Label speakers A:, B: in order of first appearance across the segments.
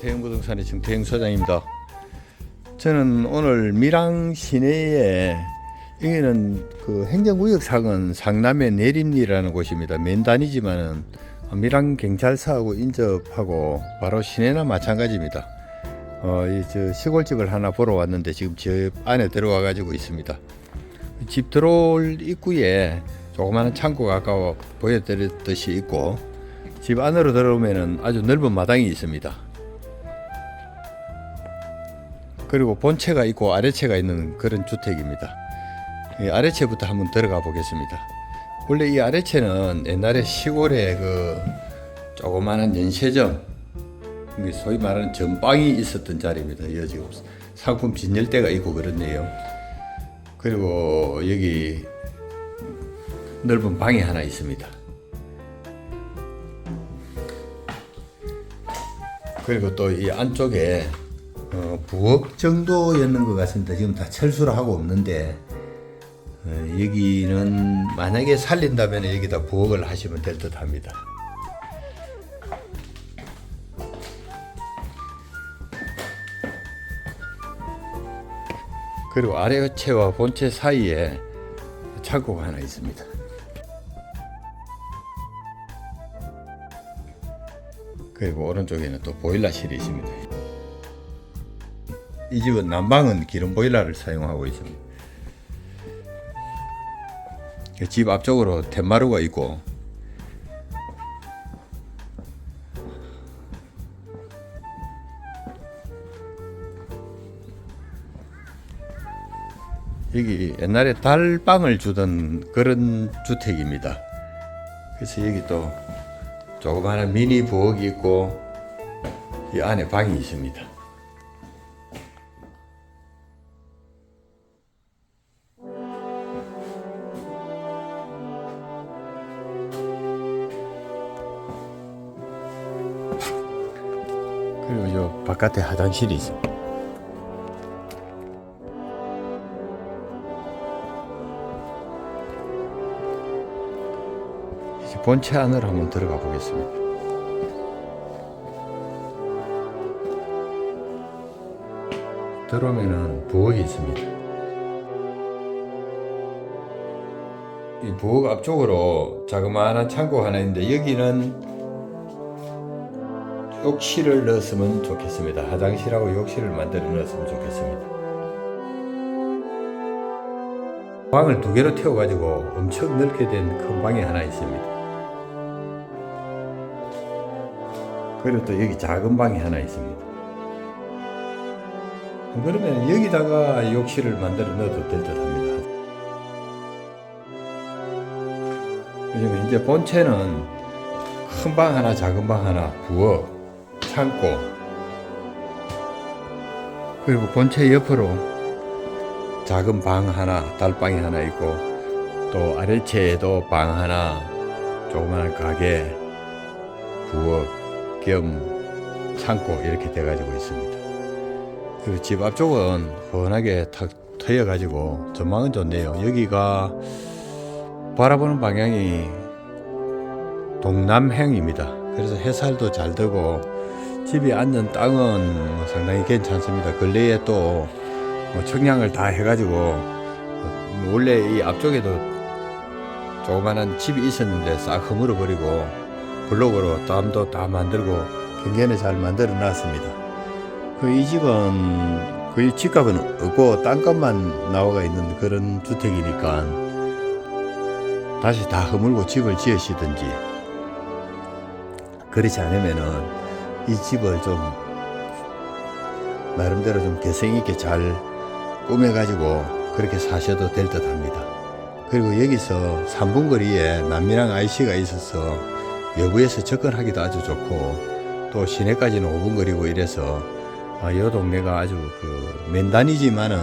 A: 대형부동산의 정태영 소장입니다. 저는 오늘 밀양 시내에 여기는 그 행정구역상은 상남의 내림리라는 곳입니다. 맨 단위지만은 밀양 경찰서하고 인접하고 바로 시내나 마찬가지입니다. 어, 이저 시골집을 하나 보러 왔는데 지금 집 안에 들어와 가지고 있습니다. 집 들어올 입구에 조그마한 창고가 아까 보여드렸듯이 있고 집 안으로 들어오면은 아주 넓은 마당이 있습니다. 그리고 본체가 있고 아래체가 있는 그런 주택입니다. 이 아래체부터 한번 들어가 보겠습니다. 원래 이 아래체는 옛날에 시골에 그 조그마한 연세점, 소위 말하는 전방이 있었던 자리입니다. 여기 지금 상품 진열대가 있고 그렇네요. 그리고 여기 넓은 방이 하나 있습니다. 그리고 또 이 안쪽에 어, 부엌 정도였는 것 같습니다. 지금 다 철수를 하고 없는데 어, 여기는 만약에 살린다면 여기다 부엌을 하시면 될 듯 합니다. 그리고 아래체와 본체 사이에 창고가 하나 있습니다. 그리고 오른쪽에는 또 보일러실이 있습니다. 이 집은 난방은 기름 보일러를 사용하고 있습니다. 집 앞쪽으로 텐마루가 있고 여기 옛날에 달빵을 주던 그런 주택입니다. 그래서 여기 또 조그마한 미니 부엌이 있고 이 안에 방이 있습니다. 그리고 저 바깥에 화장실이 있습니다. 이제 본체 안으로 한번 들어가 보겠습니다. 들어오면은 부엌이 있습니다. 이 부엌 앞쪽으로 자그마한 창고 하나 있는데 여기는 욕실을 넣었으면 좋겠습니다. 화장실하고 욕실을 만들어 넣었으면 좋겠습니다. 방을 두 개로 태워가지고 엄청 넓게 된 큰 방이 하나 있습니다. 그리고 또 여기 작은 방이 하나 있습니다. 그러면 여기다가 욕실을 만들어 넣어도 될 듯 합니다. 그리고 이제 본체는 큰 방 하나, 작은 방 하나, 부엌, 창고, 그리고 본체 옆으로 작은 방 하나, 달방이 하나 있고, 또 아래체에도 방 하나, 조그마한 가게, 부엌 겸 창고 이렇게 돼가지고 있습니다. 그리고 집 앞쪽은 훤하게 탁 트여가지고 전망은 좋네요. 여기가 바라보는 방향이 동남향입니다. 그래서 해살도 잘 되고 집이 앉는 땅은 뭐 상당히 괜찮습니다. 근래에 또뭐 청량을 다 해가지고 어, 원래 이 앞쪽에도 조그만한 집이 있었는데 싹 허물어 버리고 블록으로 담도 다 만들고 경계는 잘 만들어 놨습니다. 그 이 집은 거의 집값은 없고 땅값만 나와가 있는 그런 주택이니까 다시 다 허물고 집을 지으시든지 그렇지 않으면은 이 집을 좀 나름대로 좀 개성 있게 잘 꾸며가지고 그렇게 사셔도 될 듯 합니다. 그리고 여기서 3분 거리에 남미랑 IC가 있어서 외부에서 접근하기도 아주 좋고 또 시내까지는 5분 거리고 이래서 아, 이 동네가 아주 그 맨단이지만은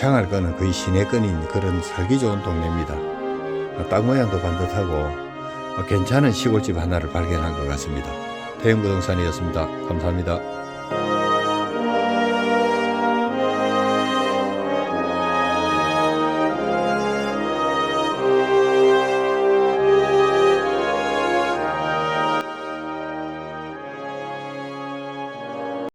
A: 향할 거는 거의 시내권인 그런 살기 좋은 동네입니다. 아, 땅 모양도 반듯하고 아, 괜찮은 시골집 하나를 발견한 것 같습니다. 대형부동산이었습니다. 감사합니다.